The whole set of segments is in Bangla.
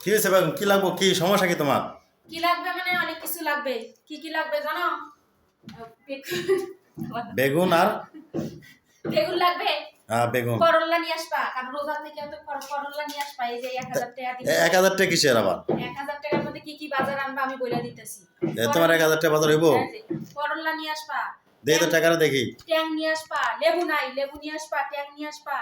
কি হয়েছে বেগম কি লাগবো? কি সমস্যা কি তোমার? কি লাগবে মানে অনেক কিছু লাগবে। কি কি লাগবে জানো? বেগুন- আর? বেগুন লাগবে? হ্যাঁ বেগুন। করল্লা নিয়ে আসবা। কারণ রোজা থেকে তো কর- করল্লা নিয়ে আসবা। এই যে এক হাজার টাকা এ, দিবে এক হাজার টাকা কিসের আবার? এক হাজার টাকার মধ্যে কি কি বাজার আনবা আমি বলে দিতেছি। তোমার এক হাজার টাকা বাজার হইব? করলা যে, নিয়ে আসবা। দিয়ে তো টাকাটা দেখি। ট্যাং নিয়ে আসবা। লেবু নাই। লেবু নিয়ে আসবা ট্যাং নিয়ে আসবা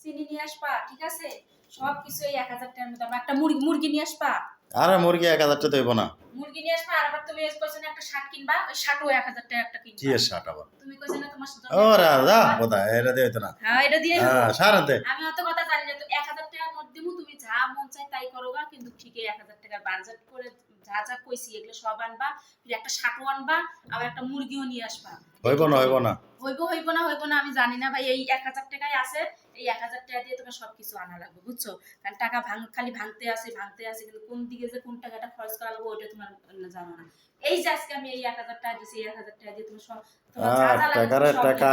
চিনি নিয়ে আসবা ঠিক আছে? সব কিছু এই এক হাজার টাকার। একটা মুরগি মুরগি নিয়ে আসবা? আর মুরগি এক হাজার টাকা হইব না। মুরগি নিয়ে আসবা আর আবার তুমি একটা শার্ট কিনবা ওই শার্টও এক হাজার টাকা একটা কিনবা। এর শার্ট আবার? তুমি না তোমার ও রাজা বোধা এটা দিয়ে হইতো না। হ্যাঁ এটা দিয়ে হ্যাঁ সারাতে আমি অত কথা জানি না তো এক হাজার টাকার মধ্যে দিমু, তুমি যা মন চাই তাই করো গা কিন্তু ঠিকই এক হাজার টাকার বাজেট করে যা যা কইছি এগুলো সব আনবা ফির একটা শাকও আনবা আবার একটা মুরগিও নিয়ে আসবা। হইব না হইব না। হইব হইব না হইব না আমি জানি না ভাই এই এক হাজার টাকাই আছে এই এক হাজার টাকা দিয়ে তোমার সবকিছু আনা লাগবে বুঝছ? কারণ টাকা ভাঙ খালি ভাঙতে আসে ভাঙতে আসে কিন্তু কোন দিকে যে কোন টাকাটা খরচ করা লাগবে ওইটা তোমার জানো না। এই যে আজকে আমি এই এক হাজার টাকা দিছি এই এক হাজার টাকা দিয়ে তুমি সব তোমার যা যা লাগবে টাকা।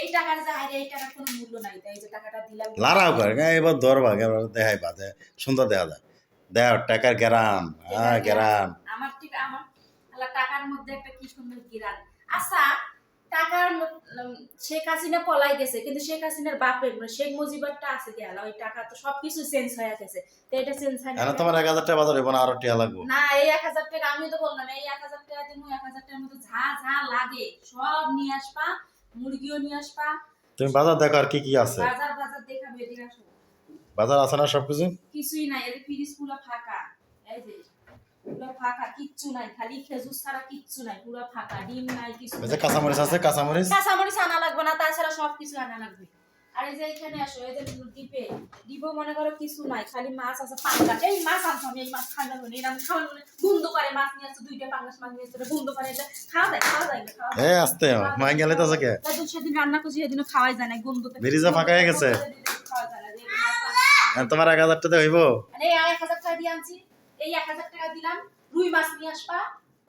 এই টাকার যে হারে এই টাকার কোনো মূল্য নাই তাই যে টাকাটা দিলাম লারাও করে এবার ধরবা এবার দেখাই সুন্দর দেখা যায়। টাকার গ্যারাম হ্যাঁ গ্যারাম আমার ঠিক আমার টাকার মধ্যে একটা কি সুন্দর গিরান। আচ্ছা শেখ হাসিনা পলাই গেছে কিন্তু শেখ হাসিনার বাপের মানে শেখ মুজিবারটা আছে গেল ওই টাকা তো সবকিছু চেঞ্জ হয়ে গেছে। তো এটা চেঞ্জ হয় না তোমার এক হাজার টাকা বাজার হইব আরও টিয়া লাগবো। না এই এক হাজার টাকা আমি তো বললাম এই এক হাজার টাকা দিব এক হাজার টাকার মধ্যে যা যা লাগে সব নিয়ে আসবা মুরগিও নিয়ে আসবা। তুমি বাজার দেখো আর কি কি আছে। বাজার বাজার দেখাবে এদিকে আসো। বাজার আছে না সবকিছু? কিছুই নাই এই ফ্রিজ পুরো ফাঁকা এই যে। পুরো ফাঁকা কিচ্ছু নাই খালি খেজুর ছাড়া কিচ্ছু নাই পুরো ফাঁকা ডিম নাই কিছু ওই কাঁচামরিচ আছে কাঁচামরিচ? কাঁচামরিচ আনা লাগবে না তাছাড়া সব কিছু আনা লাগবে। আর এই যে এখানে আসো এই যে ডিপে ডিপে মনে করো কিছু নাই খালি মাছ আছে পাঙ্গাস। এই মাছ আনছো আমি এই মাছ খাওয়া হলো এরকম খাওয়া হলো বন্ধ করে মাছ নিয়ে আসছে দুইটা পাঙ্গাস মাছ নিয়ে আসছে বন্ধ করে এটা খাওয়া যায় খাওয়া যায় না, আসতে মাই গেলে তো আছে কে? যায়। সেদিন রান্না করছি খাওয়াই যায় না ফাঁকা হয়ে গেছে? তোমার এক হাজার টাকা হইব। এই এক হাজার টাকা দিয়ে আনছি। এই এক হাজার টাকা দিলাম। রুই মাছ নিয়ে আসবা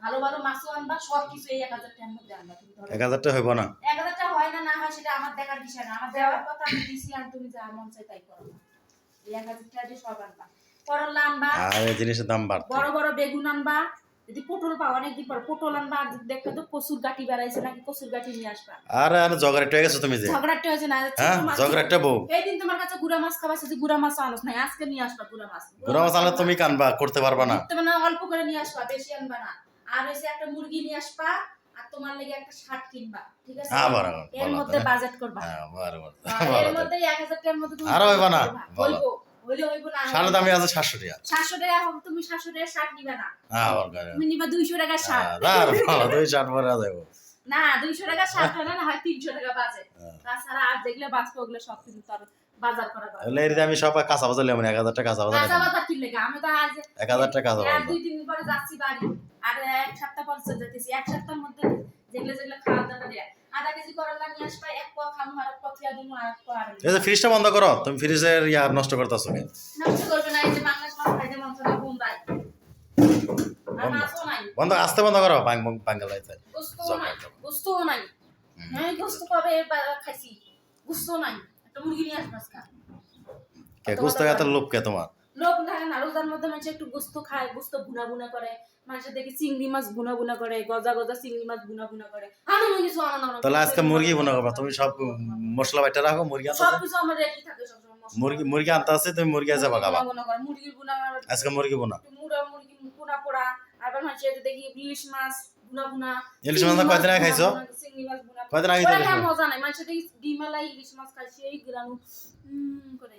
ভালো ভালো মাছও আনবা সব কিছু এই এক হাজার টাকার মধ্যে আনবা। তুমি এক হাজার টাকা হইব না? এক হাজার টাকা হয় না না হয় সেটা আমার দেখার বিষয় না। আমার দেওয়ার কথা আমি দিছি আর তুমি যা মন চাই তাই করো না। এই এক হাজার টাকা দিয়ে সব আনবা। করলা আনবা। আর এই জিনিসের দাম বাড়বে বড় বড় বেগুন আনবা। যদি পটল পাও অনেকদিন পর পটল আনবা আর দেখবে তো কচুর গাঠি বেড়াইছে নাকি কচুর গাঠি নিয়ে আসবা। আর আর টয়ে গেছো তুমি যে। ঝগড়াটা হয়েছে না হ্যাঁ ছোট বউ। এই দিন তোমার কাছে গুড়া মাছ খাবার যদি গুড়া মাছ আনস নাই আজকে নিয়ে আসবা গুড়া মাছ। গুড়া মাছ আনলে তুমি কানবা করতে পারবা না। তুমি না অল্প করে নিয়ে আসবা বেশি আনবা না। আর হইছে একটা মুরগি নিয়ে আসবা আর তোমার লেগে একটা শার্ট কিনবা ঠিক আছে? আবার এর মধ্যে বাজেট করবা। হ্যাঁ বলো এর মধ্যে এক হাজার টাকার মধ্যে তুমি আরও হইবা না? বলো। হইবো হইলে হইবো না সারা দামি আছে সাতশো টাকা। সাতশো টাকা হবে তুমি সাতশো টাকা শার্ট নিবে না। হ্যাঁ আবার তুমি নিবা দুইশো টাকার শার্ট। আর ভালো তুমি শার্ট পরে যাব না দুইশো টাকার শার্ট হলে না হয় তিনশো টাকা বাজে। হ্যাঁ। তাছাড়া আর যেগুলো বাঁচবে ওগুলো সব কিন্তু তার বাজার করা এর আমি সব কাঁচা বাজার লেমন এক হাজার টাকা কাঁচা বাজার কাঁচা বাজার কিনলে আমি তো আজ এক হাজার টাকা কাঁচা বাজার দুই তিন দিন পরে যাচ্ছি বাড়ি আর এক সপ্তাহ পর যেতেছি এক সপ্তাহের মধ্যে যেগুলো যেগুলো খাওয়া দাওয়া দেয়। আধা কেজি করলা নিয়ে আসবা এক পোয়া খামু আর এক পোয়া থিয়া দিমু আর এক পোয়া আর এই যে ফ্রিজটা বন্ধ করো তুমি ফ্রিজের ইয়া নষ্ট করতেছো কেন? নষ্ট করবে না এই যে বাংলাদেশ মাছ খাইতে মন চায় বোম্বাই আর বন্ধ। মাছও নাই। বন্ধ আস্তে বন্ধ করো বাং বাঙ্গাল লাইতে গোস্তও নাই গোস্তও নাই। হ্যাঁ গোস্ত কবে খাইছি? গোস্তও নাই। একটা মুরগি নিয়ে আসবা আজকে। কে গুস্ত এত লোক কে তোমার? লোক থাকে না রোজার মধ্যে মানুষ একটু গোস্ত খায় গোস্ত ভুনা ভুনা করে। মানুষের দেখি চিংড়ি মাছ ভুনা ভুনা করে গজা গজা চিংড়ি মাছ ভুনা ভুনা করে। আমি কিছু আনা তাহলে আজকে মুরগি বোনা করবা? তুমি সব মশলা বাইটা রাখো মুরগি সব কিছু আমার রেডি থাকে মশলা। মুরগি মুরগি আনতে আছে তুমি মুরগি আছে বাগাবা ভুনা ভুনা ভুনা আজকে মুরগি একটু মুড়া মুরগি পোড়া পোড়া। আবার মানুষের দেখি ইলিশ মাছ ভুনা ভুনা। ইলিশ মাছ কয়দিন আগে খাইছো? চিংড়ি মাছ ভুনা কয়দিন আগে? মজা নাই। মানুষের দেখি ডিমালাই ইলিশ মাছ খাইছে এই গ্রানু করে।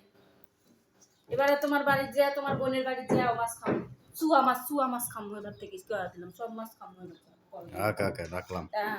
এবারে তোমার বাড়ির যে তোমার বোনের বাড়ি যে মাছ খাব। চুয়া মাছ চুয়া মাছ খাব এবার থেকে দিলাম সব মাছ খাব রাখলাম। আহ,